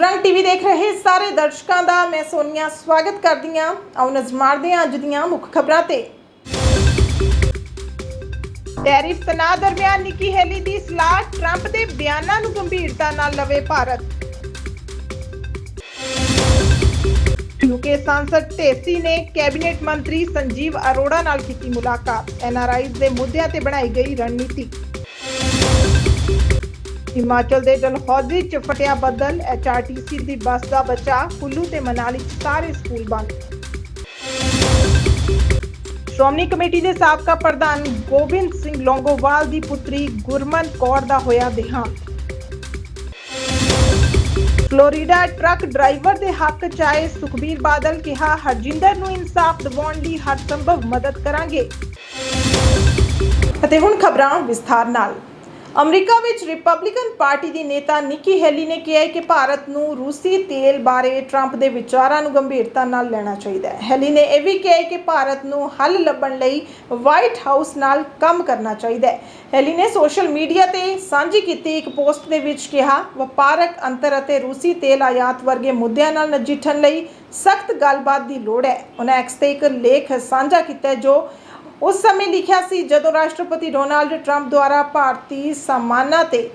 ਖਬਰਾਂ ਟੀਵੀ ਦੇਖ ਰਹੇ ਸਾਰੇ ਦਰਸ਼ਕਾਂ ਦਾ ਮੈਂ ਸੋਨੀਆ ਸਵਾਗਤ ਕਰਦੀ ਹਾਂ। ਆਓ ਨਜ਼ਰ ਮਾਰਦੇ ਹਾਂ ਅੱਜ ਦੀਆਂ ਮੁੱਖ ਖਬਰਾਂ ਤੇ। ਟੈਰਿਫ ਤਣਾਅ ਦਰਮਿਆਨ ਨਿੱਕੀ ਹੈਲੀ ਦੀ ਸਲਾਹ ਟਰੰਪ ਦੇ ਬਿਆਨਾਂ ਨੂੰ ਗੰਭੀਰਤਾ ਨਾਲ ਲਵੇ ਭਾਰਤ। ਯੂਕੇ ਸੰਸਦ ਢੇਸੀ ਨੇ ਕੈਬਨਿਟ ਮੰਤਰੀ ਸੰਜੀਵ ਅਰੋੜਾ ਨਾਲ ਕੀਤੀ ਮੁਲਾਕਾਤ। ਐਨਆਰਆਈਜ਼ ਦੇ ਮੁੱਦਿਆਂ ਤੇ ਬਣਾਈ ਗਈ ਰਣਨੀਤੀ। ਹਿਮਾਚਲ ਦੇ ਡਲਹੌਜ਼ੀ ਚ ਫਟਿਆ ਬੱਦਲ, ਐਚਆਰਟੀਸੀ ਦੀ ਬੱਸ ਦਾ ਬਚਾ ਕੁੱਲੂ ਤੇ ਮਨਾਲੀ 'ਚ ਸਾਰੇ ਸਕੂਲ ਬੰਦ। ਸ਼੍ਰੋਮਣੀ ਕਮੇਟੀ ਦੇ ਸਾਬਕਾ ਪ੍ਰਧਾਨ ਗੋਬਿੰਦ ਸਿੰਘ ਲੌਂਗੋਵਾਲ ਦੀ ਪੁੱਤਰੀ ਗੁਰਮਨ ਕੌਰ ਦਾ ਹੋਇਆ ਦੇਹਾਂਤ। ਫਲੋਰੀਡਾ ਟਰੱਕ ਡਰਾਈਵਰ ਦੇ ਹੱਕ ਚ ਆਏ ਸੁਖਬੀਰ ਬਾਦਲ ਕਿਹਾ, ਹਰਜਿੰਦਰ ਨੂੰ ਇਨਸਾਫ ਦਿਵਾਉਣ ਲਈ ਹਰ ਸੰਭਵ ਮਦਦ ਕਰਾਂਗੇ। ਅਤੇ ਹੁਣ ਖਬਰਾਂ ਵਿਸਥਾਰ ਨਾਲ। ਅਮਰੀਕਾ ਵਿੱਚ ਰਿਪਬਲਿਕਨ ਪਾਰਟੀ ਦੀ ਨੇਤਾ ਨਿੱਕੀ ਹੈਲੀ ਨੇ ਕਿਹਾ ਹੈ ਕਿ ਭਾਰਤ ਨੂੰ ਰੂਸੀ ਤੇਲ ਬਾਰੇ ਟਰੰਪ ਦੇ ਵਿਚਾਰਾਂ ਨੂੰ ਗੰਭੀਰਤਾ ਨਾਲ ਲੈਣਾ ਚਾਹੀਦਾ ਹੈ। ਹੈਲੀ ਨੇ ਇਹ ਵੀ ਕਿਹਾ ਹੈ ਕਿ ਭਾਰਤ ਨੂੰ ਹੱਲ ਲੱਭਣ ਲਈ ਵਾਈਟ ਹਾਊਸ ਨਾਲ ਕੰਮ ਕਰਨਾ ਚਾਹੀਦਾ ਹੈ। ਹੈਲੀ ਨੇ ਸੋਸ਼ਲ ਮੀਡੀਆ ਤੇ ਸਾਂਝੀ ਕੀਤੀ ਇੱਕ ਪੋਸਟ ਦੇ ਵਿੱਚ ਕਿਹਾ, ਵਪਾਰਕ ਅੰਤਰ ਅਤੇ ਰੂਸੀ ਤੇਲ ਆਯਾਤ ਵਰਗੇ ਮੁੱਦਿਆਂ ਨਾਲ ਨਜਿੱਠਣ ਲਈ ਸਖਤ ਗੱਲਬਾਤ ਦੀ ਲੋੜ ਹੈ। ਉਹਨਾਂ ਐਕਸ ਤੇ ਇੱਕ ਲੇਖ ਸਾਂਝਾ ਕੀਤਾ ਜੋ ਉਸ ਸਮੇਂ ਲਿਖਿਆ ਸੀ ਜਦੋਂ ਰਾਸ਼ਟਰਪਤੀ ਡੋਨਾਲਡ ਟਰੰਪ ਦੁਆਰਾ ਭਾਰਤੀ ਸਾਮਾਨਾਂ ਤੇ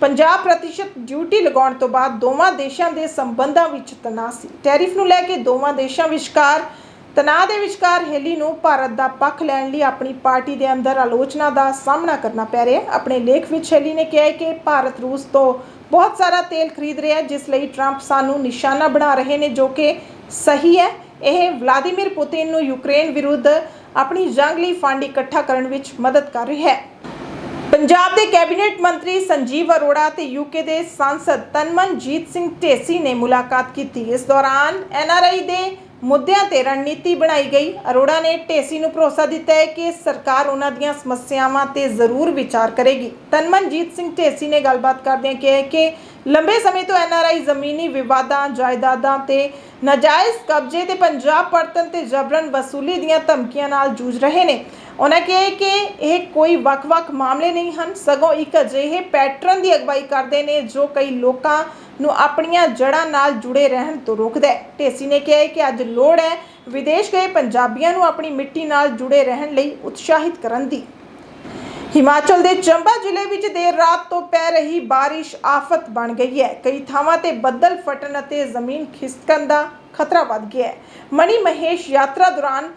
50% ਡਿਊਟੀ ਲਗਾਉਣ ਤੋਂ ਬਾਅਦ ਦੋਵਾਂ ਦੇਸ਼ਾਂ ਦੇ ਸੰਬੰਧਾਂ ਵਿੱਚ ਤਣਾਅ ਸੀ। ਟੈਰਿਫ ਨੂੰ ਲੈ ਕੇ ਦੋਵਾਂ ਦੇਸ਼ਾਂ ਵਿਚਕਾਰ ਤਣਾਅ ਦੇ ਵਿਚਕਾਰ ਹੈਲੀ ਨੂੰ ਭਾਰਤ ਦਾ ਪੱਖ ਲੈਣ ਲਈ ਆਪਣੀ ਪਾਰਟੀ ਦੇ ਅੰਦਰ ਆਲੋਚਨਾ ਦਾ ਸਾਹਮਣਾ ਕਰਨਾ ਪੈ ਰਿਹਾ ਹੈ। ਆਪਣੇ ਲੇਖ ਵਿੱਚ ਹੈਲੀ ਨੇ ਕਿਹਾ ਕਿ ਭਾਰਤ ਰੂਸ ਤੋਂ ਬਹੁਤ ਸਾਰਾ ਤੇਲ ਖਰੀਦ ਰਿਹਾ ਹੈ, ਜਿਸ ਲਈ ਟਰੰਪ ਸਾਨੂੰ ਨਿਸ਼ਾਨਾ ਬਣਾ ਰਹੇ ਨੇ ਜੋ ਕਿ ਸਹੀ ਹੈ। ਇਹ ਵਲਾਦੀਮੀਰ ਪੁਤਿਨ ਨੂੰ ਯੂਕਰੇਨ ਵਿਰੁੱਧ ਆਪਣੀ ਜੰਗ ਲਈ ਫੰਡ ਇਕੱਠਾ ਕਰਨ ਵਿੱਚ ਮਦਦ ਕਰ ਰਿਹਾ ਹੈ। ਪੰਜਾਬ ਦੇ ਕੈਬਨਿਟ ਮੰਤਰੀ ਸੰਜੀਵ ਅਰੋੜਾ ਤੇ ਯੂਕੇ ਦੇ ਸਾਂਸਦ ਤਨਮਨਜੀਤ ਸਿੰਘ ਢੇਸੀ ਨੇ ਮੁਲਾਕਾਤ ਕੀਤੀ। ਇਸ ਦੌਰਾਨ ਐਨਆਰਆਈ ਦੇ ਮੁੱਦਿਆਂ ਤੇ ਰਣਨੀਤੀ ਬਣਾਈ ਗਈ। ਅਰੋੜਾ ਨੇ ਢੇਸੀ ਨੂੰ ਭਰੋਸਾ ਦਿੱਤਾ ਹੈ ਕਿ ਸਰਕਾਰ ਉਹਨਾਂ ਦੀਆਂ ਸਮੱਸਿਆਵਾਂ ਤੇ ਜ਼ਰੂਰ ਵਿਚਾਰ ਕਰੇਗੀ। ਤਨਮਨਜੀਤ ਸਿੰਘ ਢੇਸੀ ਨੇ ਗੱਲਬਾਤ ਕਰਦਿਆਂ ਕਿਹਾ ਕਿ ਲੰਬੇ ਸਮੇਂ ਤੋਂ ਐਨਆਰਆਈ ਜ਼ਮੀਨੀ ਵਿਵਾਦਾਂ, ਜਾਇਦਾਦਾਂ ਤੇ ਨਾਜਾਇਜ਼ ਕਬਜ਼ੇ ਤੇ ਪੰਜਾਬ ਪਰਤਨ ਤੇ ਜਬਰਨ ਵਸੂਲੀ ਦੀਆਂ ਧਮਕੀਆਂ ਨਾਲ ਜੂਝ ਰਹੇ ਨੇ। ਉਹਨਾਂ ਕਿਹਾ ਕਿ ਇਹ ਕੋਈ ਵੱਖ-ਵੱਖ ਮਾਮਲੇ ਨਹੀਂ ਹਨ, ਸਗੋਂ ਇੱਕ ਅਜਿਹੇ ਪੈਟਰਨ ਦੀ ਅਗਵਾਈ ਕਰਦੇ ਨੇ ਜੋ ਕਈ ਲੋਕਾਂ ਨੂੰ ਆਪਣੀਆਂ ਜੜ੍ਹਾਂ ਨਾਲ ਜੁੜੇ ਰਹਿਣ ਤੋਂ ਰੋਕਦਾ ਹੈ। ਢੇਸੀ ਨੇ ਕਿਹਾ ਕਿ ਅੱਜ ਲੋੜ ਹੈ ਵਿਦੇਸ਼ ਗਏ ਪੰਜਾਬੀਆਂ ਨੂੰ ਆਪਣੀ ਮਿੱਟੀ ਨਾਲ ਜੁੜੇ ਰਹਿਣ ਲਈ ਉਤਸ਼ਾਹਿਤ ਕਰਨ ਦੀ। ਹਿਮਾਚਲ ਦੇ ਚੰਬਾ ਜ਼ਿਲ੍ਹੇ ਵਿੱਚ ਦੇਰ ਰਾਤ ਤੋਂ ਪੈ ਰਹੀ ਬਾਰਿਸ਼ ਆਫਤ ਬਣ ਗਈ ਹੈ। ਕਈ ਥਾਵਾਂ ਤੇ ਬੱਦਲ ਫਟਣ ਅਤੇ ਜ਼ਮੀਨ ਖਿਸਕਣ ਦਾ ਖਤਰਾ ਵੱਧ ਗਿਆ ਹੈ। ਮਣੀ ਮਹੇਸ਼ ਯਾਤਰਾ ਦੌਰਾਨ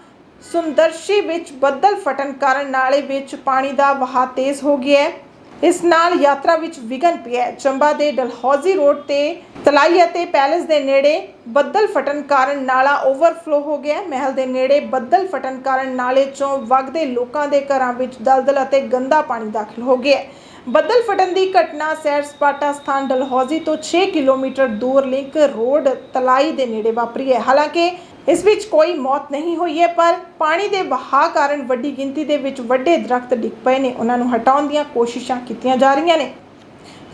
ਸੁੰਦਰਸ਼ੀ ਵਿੱਚ ਬੱਦਲ ਫਟਣ ਕਾਰਨ ਨਾਲੇ ਵਿੱਚ ਪਾਣੀ ਦਾ ਵਹਾਅ ਤੇਜ਼ ਹੋ ਗਿਆ ਹੈ। ਇਸ ਨਾਲ ਯਾਤਰਾ ਵਿੱਚ ਵਿਘਨ ਪਿਆ ਚੰਬਾ ਦੇ ਡਲਹੌਜ਼ੀ ਰੋਡ ਤੇ ਤਲਾਈ ਅਤੇ ਪੈਲੇਸ ਦੇ ਨੇੜੇ ਬੱਦਲ ਫਟਣ ਕਾਰਨ ਨਾਲਾ ਓਵਰਫਲੋ ਹੋ ਗਿਆ ਮਹਿਲ ਦੇ ਨੇੜੇ ਬੱਦਲ ਫਟਣ ਕਾਰਨ ਨਾਲੇ ਚੋਂ ਵਗਦੇ ਲੋਕਾਂ ਦੇ ਘਰਾਂ ਵਿੱਚ ਦਲਦਲ ਅਤੇ ਗੰਦਾ ਪਾਣੀ ਦਾਖਲ ਹੋ ਗਿਆ ਬੱਦਲ ਫਟਣ ਦੀ ਘਟਨਾ ਸੈਰ ਸਪਾਟਾ ਸਥਾਨ ਡਲਹੌਜ਼ੀ ਤੋਂ 6 ਕਿਲੋਮੀਟਰ ਦੂਰ ਲਿੰਕ ਰੋਡ ਤਲਾਈ ਦੇ ਨੇੜੇ ਵਾਪਰੀ ਹੈ। ਹਾਲਾਂਕਿ ਇਸ ਵਿੱਚ ਕੋਈ ਮੌਤ ਨਹੀਂ ਹੋਈ ਹੈ, ਪਰ ਪਾਣੀ ਦੇ ਵਹਾਅ ਕਾਰਨ ਵੱਡੀ ਗਿਣਤੀ ਦੇ ਵਿੱਚ ਵੱਡੇ ਦਰਖਤ ਡਿੱਗ ਪਏ ਨੇ। ਉਹਨਾਂ ਨੂੰ ਹਟਾਉਣ ਦੀਆਂ ਕੋਸ਼ਿਸ਼ਾਂ ਕੀਤੀਆਂ ਜਾ ਰਹੀਆਂ ਨੇ।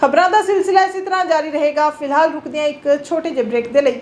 ਖਬਰਾਂ ਦਾ ਸਿਲਸਿਲਾ ਇਸੇ ਤਰ੍ਹਾਂ ਜਾਰੀ ਰਹੇਗਾ। ਫਿਲਹਾਲ ਰੁਕਦੇ ਹਾਂ ਇੱਕ ਛੋਟੇ ਜਿਹੇ ਬ੍ਰੇਕ ਦੇ ਲਈ।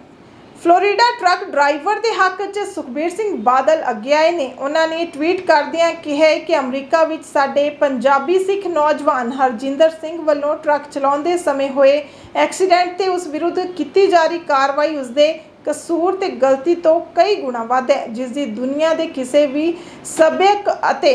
ਫਲੋਰੀਡਾ ਟਰੱਕ ਡਰਾਈਵਰ ਦੇ ਹੱਕ 'ਚ ਸੁਖਬੀਰ ਸਿੰਘ ਬਾਦਲ ਅੱਗੇ ਆਏ ਨੇ। ਉਹਨਾਂ ਨੇ ਟਵੀਟ ਕਰਦਿਆਂ ਕਿਹਾ ਕਿ ਅਮਰੀਕਾ ਵਿੱਚ ਸਾਡੇ ਪੰਜਾਬੀ ਸਿੱਖ ਨੌਜਵਾਨ ਹਰਜਿੰਦਰ ਸਿੰਘ ਵੱਲੋਂ ਟਰੱਕ ਚਲਾਉਂਦੇ ਸਮੇਂ ਹੋਏ ਐਕਸੀਡੈਂਟ ਤੇ ਉਸ ਵਿਰੁੱਧ ਕੀਤੀ ਜਾ ਰਹੀ ਕਾਰਵਾਈ ਉਸਦੇ ਕਸੂਰ ਤੇ ਗਲਤੀ ਤੋਂ ਕਈ ਗੁਣਾ ਵੱਧ ਹੈ। ਜਿਸ ਦੀ ਦੁਨੀਆ ਦੇ ਕਿਸੇ ਵੀ ਸੱਭਿਅਕ ਅਤੇ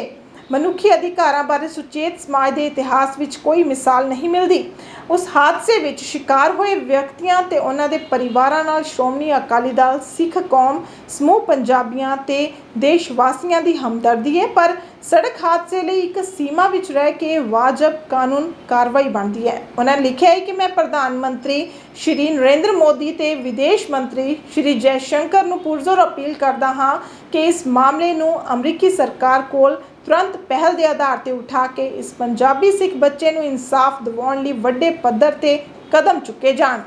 ਮਨੁੱਖੀ ਅਧਿਕਾਰਾਂ ਬਾਰੇ ਸੁਚੇਤ ਸਮਾਜ ਦੇ ਇਤਿਹਾਸ ਵਿੱਚ ਕੋਈ ਮਿਸਾਲ ਨਹੀਂ ਮਿਲਦੀ। ਉਸ ਹਾਦਸੇ ਵਿੱਚ ਸ਼ਿਕਾਰ ਹੋਏ ਵਿਅਕਤੀਆਂ ਤੇ ਉਹਨਾਂ ਦੇ ਪਰਿਵਾਰਾਂ ਨਾਲ ਸ਼੍ਰੋਮਣੀ ਅਕਾਲੀ ਦਲ, ਸਿੱਖ ਕੌਮ, ਸਮੂਹ ਪੰਜਾਬੀਆਂ ਤੇ ਦੇਸ਼ ਵਾਸੀਆਂ ਦੀ ਹਮਦਰਦੀ ਹੈ, ਪਰ ਸੜਕ ਹਾਦਸੇ ਲਈ ਇੱਕ ਸੀਮਾ ਵਿੱਚ ਰਹਿ ਕੇ ਵਾਜਬ ਕਾਨੂੰਨ ਕਾਰਵਾਈ ਬਣਦੀ ਹੈ। ਉਹਨਾਂ ਨੇ ਲਿਖਿਆ ਹੈ ਕਿ ਮੈਂ ਪ੍ਰਧਾਨ ਮੰਤਰੀ ਸ਼੍ਰੀ ਨਰਿੰਦਰ ਮੋਦੀ ਤੇ ਵਿਦੇਸ਼ ਮੰਤਰੀ ਸ਼੍ਰੀ ਜੈ ਸ਼ੰਕਰ ਨੂੰ ਪੁਰਜ਼ੋਰ ਅਪੀਲ ਕਰਦਾ ਹਾਂ ਕਿ ਇਸ ਮਾਮਲੇ ਨੂੰ ਅਮਰੀਕੀ ਸਰਕਾਰ ਕੋਲ ਤੁਰੰਤ ਪਹਿਲ ਦੇ ਆਧਾਰ ਤੇ ਉਠਾ ਕੇ ਇਸ ਪੰਜਾਬੀ ਸਿੱਖ ਬੱਚੇ ਨੂੰ ਇਨਸਾਫ ਦਿਵਾਉਣ ਲਈ ਵੱਡੇ ਪੱਧਰ ਤੇ ਕਦਮ ਚੁੱਕੇ ਜਾਣ।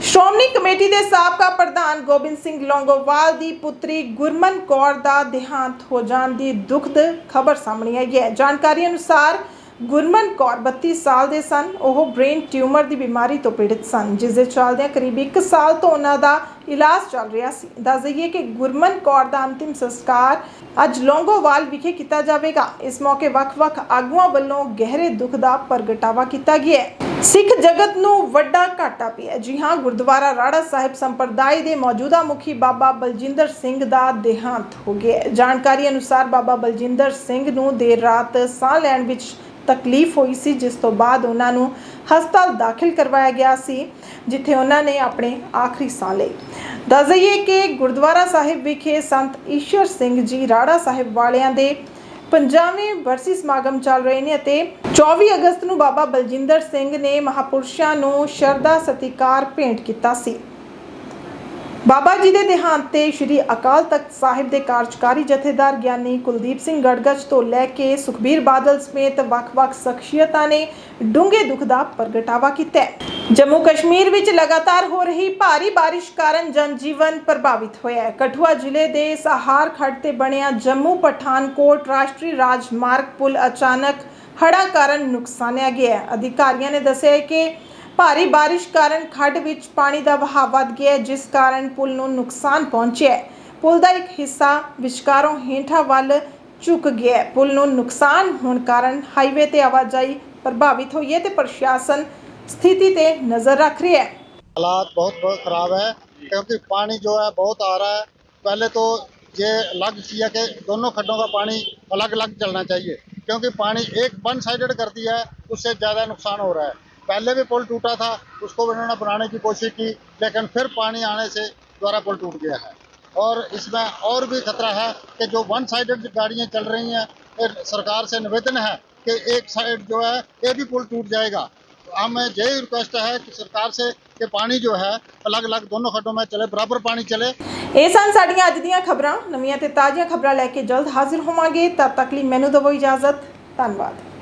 ਸ਼੍ਰੋਮਣੀ ਕਮੇਟੀ ਦੇ ਸਾਬਕਾ ਪ੍ਰਧਾਨ ਗੋਬਿੰਦ ਸਿੰਘ ਲੌਂਗੋਵਾਲ ਦੀ ਪੁੱਤਰੀ ਗੁਰਮਨ ਕੌਰ ਦਾ ਦੇਹਾਂਤ ਹੋ ਜਾਣ ਦੀ ਦੁਖਦ ਖਬਰ ਸਾਹਮਣੇ ਆਈ ਹੈ। ਜਾਣਕਾਰੀ ਅਨੁਸਾਰ ਗੁਰਮਨ ਕੌਰ 32 ਸਾਲ ਦੇ ਸਨ। ਉਹ ਬ੍ਰੇਨ ਟਿਊਮਰ ਦੀ ਬਿਮਾਰੀ ਤੋਂ ਪੀੜਿਤ ਸਨ, ਜਿਸ ਦੇ ਚੱਲਦਿਆਂ ਕਰੀਬ 1 ਸਾਲ ਤੋਂ ਉਹਨਾਂ ਦਾ ਇਲਾਜ ਚੱਲ ਰਿਹਾ ਸੀ। ਦੱਸ ਦਈਏ ਕਿ ਗੁਰਮਨ ਕੌਰ ਦਾ ਅੰਤਿਮ ਸੰਸਕਾਰ ਅੱਜ ਲੌਂਗੋਵਾਲ ਵਿਖੇ ਕੀਤਾ ਜਾਵੇਗਾ। ਇਸ ਮੌਕੇ ਵੱਖ-ਵੱਖ ਆਗੂਆਂ ਵੱਲੋਂ ਗਹਿਰੇ ਦੁੱਖ ਦਾ ਪ੍ਰਗਟਾਵਾ ਕੀਤਾ ਗਿਆ ਹੈ। ਸਿੱਖ ਜਗਤ ਨੂੰ ਵੱਡਾ ਘਾਟਾ ਪਿਆ ਜੀ ਹਾਂ, ਗੁਰਦੁਆਰਾ ਰਾੜਾ ਸਾਹਿਬ ਸੰਪਰਦਾਇ ਦੇ ਮੌਜੂਦਾ ਮੁਖੀ ਬਾਬਾ ਬਲਜਿੰਦਰ ਸਿੰਘ ਦਾ ਦੇਹਾਂਤ ਹੋ ਗਿਆ ਜਾਣਕਾਰੀ ਅਨੁਸਾਰ ਬਾਬਾ ਬਲਜਿੰਦਰ ਸਿੰਘ ਨੂੰ ਦੇਰ ਰਾਤ ਸਾਹ ਲੈਣ ਵਿੱਚ ਤਕਲੀਫ ਹੋਈ ਸੀ, ਜਿਸ ਤੋਂ ਬਾਅਦ ਉਹਨਾਂ ਨੂੰ ਹਸਪਤਾਲ ਦਾਖਲ ਕਰਵਾਇਆ ਗਿਆ ਸੀ, ਜਿੱਥੇ ਉਹਨਾਂ ਨੇ ਆਪਣੇ ਆਖਰੀ ਸਾਹ ਲਏ। ਦੱਸ ਦਈਏ ਕਿ ਗੁਰਦੁਆਰਾ ਸਾਹਿਬ ਵਿਖੇ ਸੰਤ ਈਸ਼ਵਰ ਸਿੰਘ ਜੀ ਰਾੜਾ ਸਾਹਿਬ ਵਾਲਿਆਂ ਦੇ ਪੰਜਾਵੇਂ ਵਰਸੀ ਸਮਾਗਮ ਚੱਲ ਰਹੇ ਨੇ ਅਤੇ 24 ਅਗਸਤ ਨੂੰ ਬਾਬਾ ਬਲਜਿੰਦਰ ਸਿੰਘ ਨੇ ਮਹਾਪੁਰਸ਼ਾਂ ਨੂੰ ਸ਼ਰਧਾ ਸਤਿਕਾਰ ਭੇਂਟ ਕੀਤਾ ਸੀ। ਬਾਬਾ ਜੀ ਦੇ ਦੇਹਾਂਤ ਤੇ ਸ੍ਰੀ ਅਕਾਲ ਤਖਤ ਸਾਹਿਬ ਦੇ ਕਾਰਜਕਾਰੀ ਜਥੇਦਾਰ ਗਿਆਨੀ ਕੁਲਦੀਪ ਸਿੰਘ ਗੜਗੜ ਤੋਂ ਲੈ ਕੇ ਸੁਖਬੀਰ ਬਾਦਲ ਸਮੇਤ ਵੱਖ-ਵੱਖ ਸ਼ਖਸੀਅਤਾਂ ਨੇ ਡੂੰਘੇ ਦੁੱਖ ਦਾ ਪ੍ਰਗਟਾਵਾ ਕੀਤਾ ਜੰਮੂ ਕਸ਼ਮੀਰ ਵਿੱਚ ਲਗਾਤਾਰ ਹੋ ਰਹੀ ਭਾਰੀ ਬਾਰਿਸ਼ ਕਾਰਨ ਜਨਜੀਵਨ ਪ੍ਰਭਾਵਿਤ ਹੋਇਆ ਹੈ। ਕਠੂਆ ਜ਼ਿਲ੍ਹੇ ਦੇ ਸਹਾਰ ਖੱਡ ਤੇ ਬਣਿਆ ਜੰਮੂ ਪਠਾਨਕੋਟ ਰਾਸ਼ਟਰੀ ਰਾਜਮਾਰਗ ਪੁਲ ਅਚਾਨਕ ਹੜ੍ਹਾਂ ਕਾਰਨ ਨੁਕਸਾਨਿਆ ਗਿਆ ਅਧਿਕਾਰੀਆਂ ਨੇ ਦੱਸਿਆ ਕਿ ਭਾਰੀ ਬਾਰਿਸ਼ ਕਾਰਨ ਖੱਡ ਵਿੱਚ ਪਾਣੀ ਦਾ ਵਹਾਅ ਵੱਧ ਗਿਆ ਹੈ, ਜਿਸ ਕਾਰਨ ਪੁਲ ਨੂੰ ਨੁਕਸਾਨ ਪਹੁੰਚਿਆ ਹੈ ਪੁਲ ਦਾ ਇੱਕ ਹਿੱਸਾ ਵਿਚਕਾਰੋਂ ਹੇਠਾਂ ਵੱਲ ਝੁਕ ਗਿਆ ਹੈ ਪੁਲ ਨੂੰ ਨੁਕਸਾਨ ਹੋਣ ਕਾਰਨ ਹਾਈਵੇ ਤੇ ਆਵਾਜਾਈ ਪ੍ਰਭਾਵਿਤ ਹੋਈ ਹੈ ਤੇ ਪ੍ਰਸ਼ਾਸਨ ਸਥਿਤੀ ਤੇ ਨਜ਼ਰ ਰੱਖ ਰਿਹਾ ਹੈ हालात बहुत बहुत ख़राब है क्योंकि पानी जो है बहुत आ रहा है पहले तो ये अलग किया कि दोनों खड्डों का पानी अलग अलग चलना चाहिए क्योंकि पानी एक वन साइडेड कर दिया है उससे ज़्यादा नुकसान हो रहा है पहले भी पुल टूटा था उसको भी इन्होंने बनाने की कोशिश की लेकिन फिर पानी आने से दोबारा पुल टूट गया है और इसमें और भी खतरा है कि जो वन साइडेड गाड़ियाँ चल रही हैं फिर सरकार से निवेदन है कि एक साइड जो है ये भी पुल टूट जाएगा हमें यही रिक्वेस्ट है कि सरकार से कि पानी जो है अलग अलग दोनों खड्डों में चले बराबर पानी चले ਇਹ ਸਨ ਸਾਡੀਆਂ ਅੱਜ ਦੀਆਂ ਖਬਰਾਂ ਨਵੀਆਂ ਤੇ ਤਾਜ਼ੀਆਂ ਖਬਰਾਂ ਲੈ ਕੇ ਜਲਦ ਹਾਜ਼ਰ ਹੋਵਾਂਗੇ ਤਦ ਤੱਕ ਲਈ ਮੈਨੂੰ ਦਿਓ ਇਜਾਜ਼ਤ ਧੰਨਵਾਦ